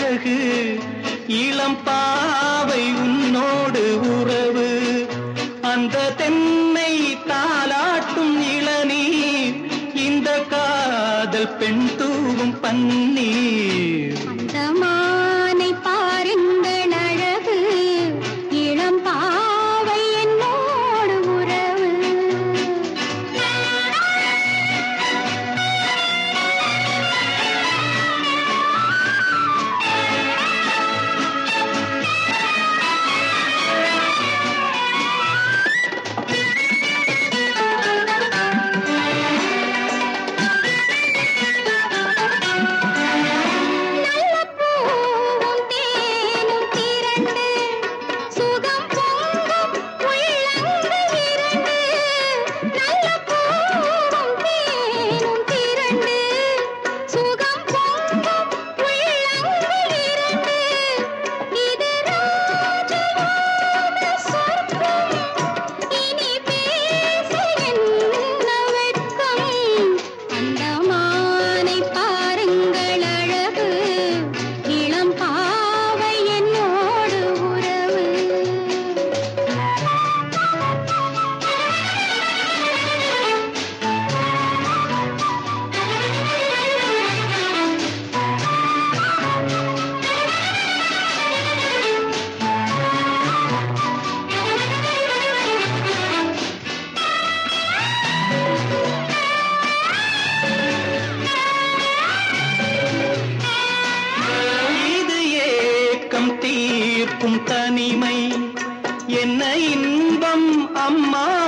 அழகு இளம் பாவை உன்னோடு உறவு. அந்த தென்னை தாளாட்டும் இளநீர் இந்த காதல் பெண் தூவும் பன்னீர். தீர்க்கும் தனிமை. என்ன இன்பம் அம்மா